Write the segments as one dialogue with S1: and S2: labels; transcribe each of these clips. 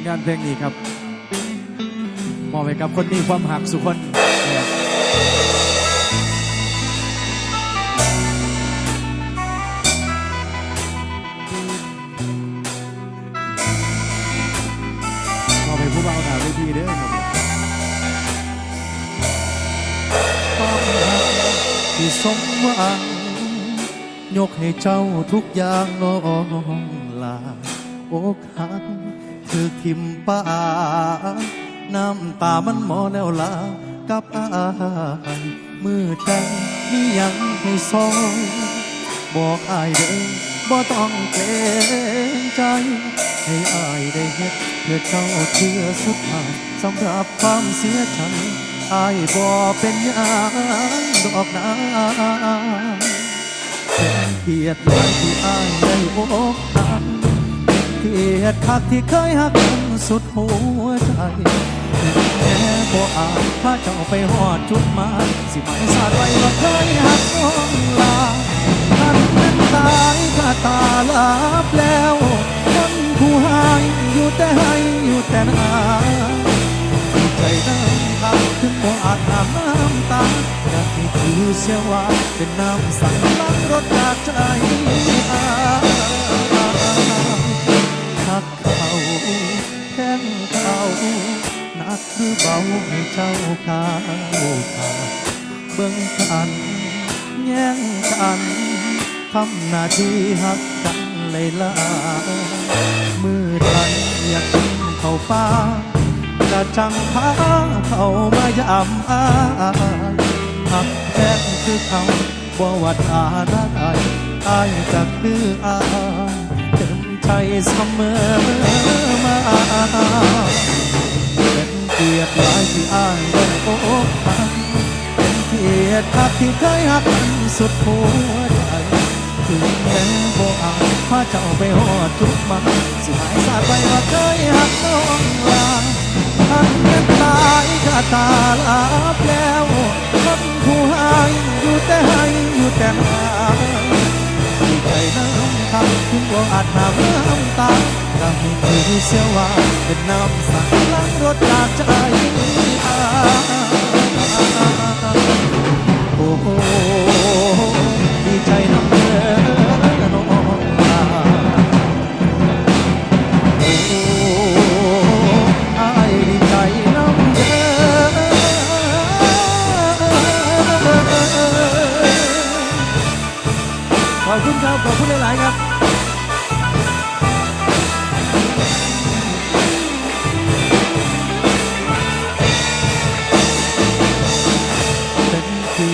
S1: ลงานเพลงนี้ครับมอบให้กับคนมีความหักสุคนมอบให้ผู้บ่าวหน้าเวทีเด้อครับ
S2: ความรักที่สมหวังยกให้เจ้าทุกอย่างน้องลาอกหัก คือทิมป่าน้ำตามันหมอแล้วลากับอายมือใจมียังให้ซองบอกอายเด้อบ่ต้องเกรงใจ ให้อายได้เฮ็ดเพื่อเจ้าเชื่อสุดท้ายสำหรับความเสียใจอายบ่เป็นยังดอกนาเป็นเกียรติหลายที่อายได้อกหัก เกียรติคักที่เคยหักกันสุดหัวใจแค่บ่อาจพาเจ้าไปหอดจุดหมายสิหมายสาดไว้ว่าเคยหักน้องลาท่านนั้นตายก็ตาลับแล้วคนผู้หายอยู่แต่ให้อยู่แต่นาใจน้ำทำถึงบ่อาจหามน้ำตาอยากให้ถือเสียว่าเป็นน้ำสั่งล้างรถจากใจอา หนักหรือเบาให้เจ้าข้าวขาเบิ่งกันแย่งกันทำหน้าที่หักกันเลยล่ะมือไทยอยากกินเข้าวป้ากระจังพาเข้ามายำอาหักแท้คือเขาบ่ว่าฐานะใดอายจะคืออายเต็มใจเสมอ ยรติหลายที่อ้ายได้พบกันเป็นเกียรติคักที่เคยหักกันสุดหัวใจถึงแม้บ่อาจพาเจ้าไปหอดจุดหมาสิหายสาดไปว่าเคยหักน้องลาท่านเงินตายก็ตาลับแล้วคนผู้หายอยู่แต่ให้อยู่แต่หาดีใจน้ำคำถึงว่อาจหามน้ำตา ก็ให้คือเสียว่าเป็นน้ำสั่งล้างรถจากใจโอ้โหดีใจน้ำเด้อน้องลาโอ้อายดีใจน้ำเด้อขอบคุณครับขอบคุณหลาย ๆ ครับ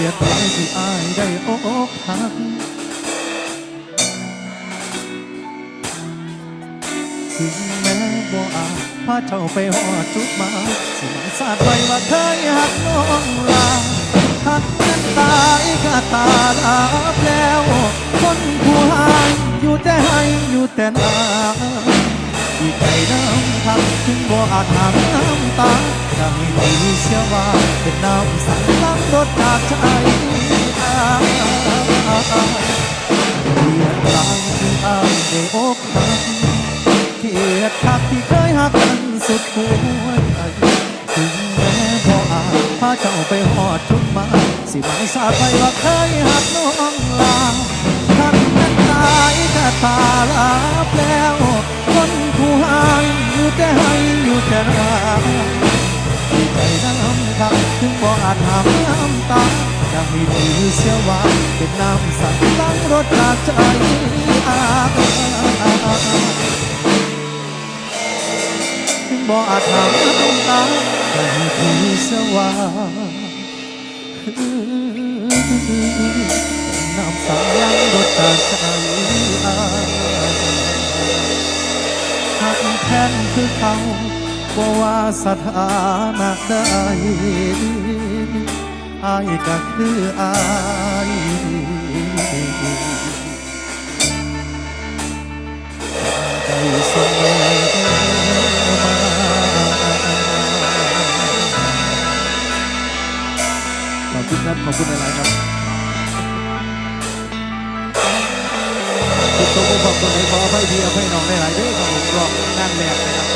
S2: ยรติหลายที่อายได้อกหักถึงแม้บ่อาจพาเจ้าไปหอดจุดหมายสิมันสาดไว้ว่าเคยหักน้องลาหักนั้นตายก็ตาลับแล้ว คนผู้หายอยู่แต่ให้อยู่แต่นาดีใจน้ำคำถึงบ่อาจหามน้ำตาจะม่ดี เสียว่าเป็นน้ำสังล้างรถจากใจเกียรติหลายที่อายได้อกหักเกียรติคักที่เคยหักกันสุดหัวใจถึงแม้บ่อาจพาเจ้าไปหอดจุดหมา สิหมายสาดไปว่าเคยหักน้องลา บ่อาจหามน้ำตาจะให้ดีเสียว่าเป็นน้ำสั่งล้างรถจากใจอาบ่อาจถามน้ำตาแต่ที่สว่าน้ำสางลังรถตากใจอาหักแท้นคือเขา บ่ว่าสถานะใดอายก็คืออายได้เสมอมา
S1: ขอบคุณครับขอบคุณหลายๆครับคุณตัวผมบอกตัวไหนขออภัยพี่อภัยน้องได้หลายเด้อครับผมรอบงานแรกนะครับ